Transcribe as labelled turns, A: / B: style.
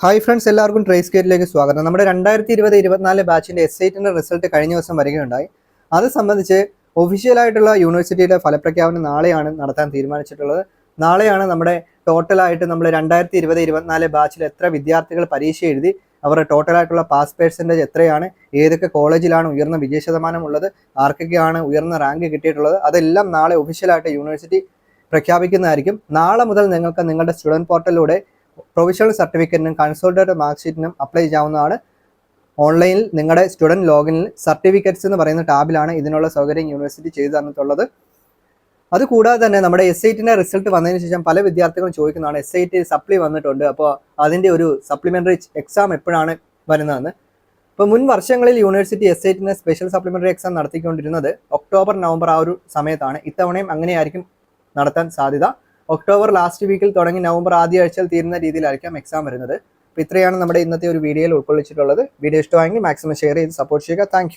A: Hi friends എല്ലാവർക്കും trace ഗേറ്റിലേക്ക് സ്വാഗതം. നമ്മുടെ രണ്ടായിരത്തി ഇരുപത് ഇരുപത്തിനാല് ബാച്ചിന്റെ എസ് ഐറ്റിന്റെ റിസൾട്ട് കഴിഞ്ഞ ദിവസം വരികയുണ്ടായി. അത് സംബന്ധിച്ച് ഒഫീഷ്യലായിട്ടുള്ള യൂണിവേഴ്സിറ്റിയുടെ ഫലപ്രഖ്യാപനം നാളെയാണ് നടത്താൻ തീരുമാനിച്ചിട്ടുള്ളത്. നാളെയാണ് നമ്മുടെ ടോട്ടലായിട്ട് നമ്മൾ രണ്ടായിരത്തി ഇരുപത് ഇരുപത്തിനാല് ബാച്ചിൽ എത്ര വിദ്യാർത്ഥികൾ പരീക്ഷ എഴുതി അവരുടെ ടോട്ടലായിട്ടുള്ള പാസ് പേഴ്സന്റേജ് എത്രയാണ് ഏതൊക്കെ കോളേജിലാണ് ഉയർന്ന വിജയ ശതമാനം ഉള്ളത് ആർക്കൊക്കെയാണ് ഉയർന്ന റാങ്ക് കിട്ടിയിട്ടുള്ളത് അതെല്ലാം നാളെ ഒഫീഷ്യലായിട്ട് യൂണിവേഴ്സിറ്റി പ്രഖ്യാപിക്കുന്നതായിരിക്കും. നാളെ മുതൽ നിങ്ങൾക്ക് നിങ്ങളുടെ സ്റ്റുഡന്റ് പോർട്ടലിലൂടെ പ്രൊവിഷണൽ സർട്ടിഫിക്കറ്റിനും കൺസോൾട്ടേറ്റ് മാർക്ക് ഷീറ്റിനും അപ്ലൈ ചെയ്യാവുന്നതാണ് ഓൺലൈനിൽ നിങ്ങളുടെ സ്റ്റുഡന്റ് ലോഗിനിൽ സർട്ടിഫിക്കറ്റ്സ് എന്ന് പറയുന്ന ടാബിലാണ് ഇതിനുള്ള സൗകര്യം യൂണിവേഴ്സിറ്റി ചെയ്തു തന്നിട്ടുള്ളത്. അതുകൂടാതെ തന്നെ നമ്മുടെ എസ് ഐറ്റിന്റെ റിസൾട്ട് വന്നതിന് ശേഷം പല വിദ്യാർത്ഥികളും ചോദിക്കുന്നതാണ് എസ് ഐ ടി സപ്ലി വന്നിട്ടുണ്ട് അപ്പോൾ അതിന്റെ ഒരു സപ്ലിമെന്ററി എക്സാം എപ്പോഴാണ് വരുന്നതെന്ന്. ഇപ്പോൾ മുൻ വർഷങ്ങളിൽ യൂണിവേഴ്സിറ്റി എസ് ഐറ്റിന് സ്പെഷ്യൽ സപ്ലിമെന്ററി എക്സാം നടത്തിക്കൊണ്ടിരുന്നത് ഒക്ടോബർ നവംബർ ആ ഒരു സമയത്താണ്. ഇത്തവണയും അങ്ങനെയായിരിക്കും നടത്താൻ സാധ്യത. ഒക്ടോബർ ലാസ്റ്റ് വീക്കിൽ തുടങ്ങി നവംബർ ആദ്യ ആഴ്ചയിൽ തീരുന്ന രീതിയിലായിരിക്കാം എക്സാം വരുന്നത്. അപ്പോൾ ഇത്രയാണ് നമ്മുടെ ഇന്നത്തെ ഒരു വീഡിയോയിൽ ഉൾക്കൊള്ളിച്ചിട്ടുള്ളത്. വീഡിയോ ഇഷ്ടമായെങ്കിൽ മാക്സിമം ഷെയർ ചെയ്ത് സപ്പോർട്ട് ചെയ്യുക. താങ്ക്